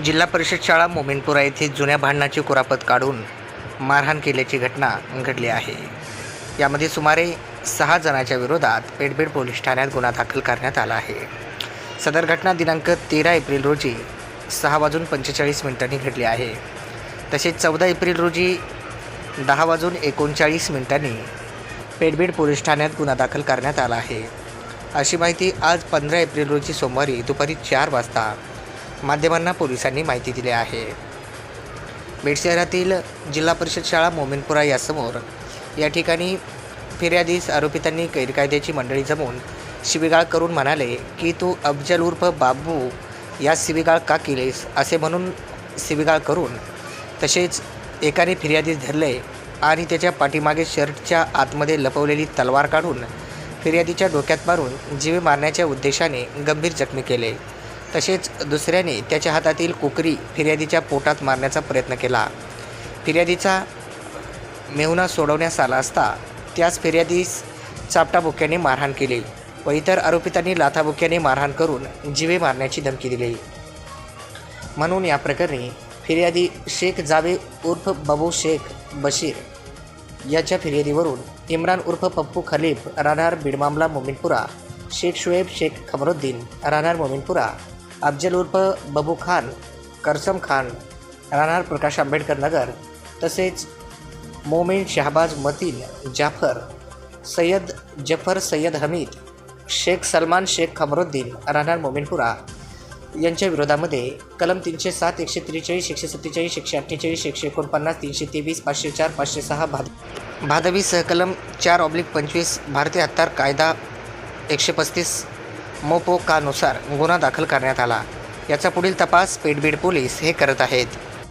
जिल्हा परिषद शाळा मोमिनपुरा येथे जुन्या भांडणाची कुरापत काढून मारहाण केल्याची घटना घडली आहे. यामध्ये सुमारे सहा जणांच्या विरोधात पेडबेड पोलीस ठाण्यात गुन्हा दाखल करण्यात आला आहे. सदर घटना दिनांक तेरा एप्रिल रोजी सहा वाजून पंचेचाळीस मिनिटांनी घडली आहे. तसेच चौदा एप्रिल रोजी दहा वाजून एकोणचाळीस मिनिटांनी पेडबेड पोलीस ठाण्यात गुन्हा दाखल करण्यात आला आहे. अशी माहिती आज पंधरा एप्रिल रोजी सोमवारी दुपारी चार वाजता माध्यमांना पोलिसांनी माहिती दिली आहे. बीड शहरातील जिल्हा परिषद शाळा मोमिनपुरा यासमोर या ठिकाणी फिर्यादीस आरोपितांनी गैरकायद्याची मंडळी जमवून शिबिगाळ करून म्हणाले की तू अफजल उर्फ बाबू या शिबिगाळ का केलेस? असे म्हणून शिबिगाळ करून तसेच एकाने फिर्यादीस धरले आणि त्याच्या पाठीमागे शर्टच्या आतमध्ये लपवलेली तलवार काढून फिर्यादीच्या डोक्यात मारून जीवे मारण्याच्या उद्देशाने गंभीर जखमी केले. तसेच दुसऱ्याने त्याच्या हातातील कुकरी फिर्यादीच्या पोटात मारण्याचा प्रयत्न केला. फिर्यादीचा मेहुणा सोडवण्यास आला असता त्याच फिर्यादीस चापटाबुक्याने मारहाण केली व इतर आरोपितांनी लाथाबुक्याने मारहाण करून जीवे मारण्याची धमकी दिली. म्हणून या प्रकरणी फिर्यादी शेख जावे उर्फ बाबू शेख बशीर याच्या फिर्यादीवरून इम्रान उर्फ पप्पू खलीफ राहणार बिडमामला मोमिनपुरा शेख शुएब शेख खमरुद्दीन राहणार मोमिनपुरा अफजल उर्फ बबू खान करसम खान राहणार प्रकाश आंबेडकर नगर तसेच मोमेन शहबाज मतीन जाफर सय्यद जफर सय्यद हमीद शेख सलमान शेख खमरुद्दीन राहणार मोमिनपुरा. यांच्या विरोधामध्ये कलम तीनशे सात एकशे त्रेचाळीस एकशे सत्तेचाळीस एकशे अठ्ठेचाळीस एकशे एकोणपन्नास तीनशे तेवीस पाचशे चार पाचशे सहा भाद भादवी सहकलम चार ऑब्लिक पंचवीस भारतीय हत्यार कायदा एकशे पस्तीस मोपोकानुसार गुन्हा दाखल करण्यात आला. याचा पुढील तपास पेडबीड पोलीस हे करत आहेत.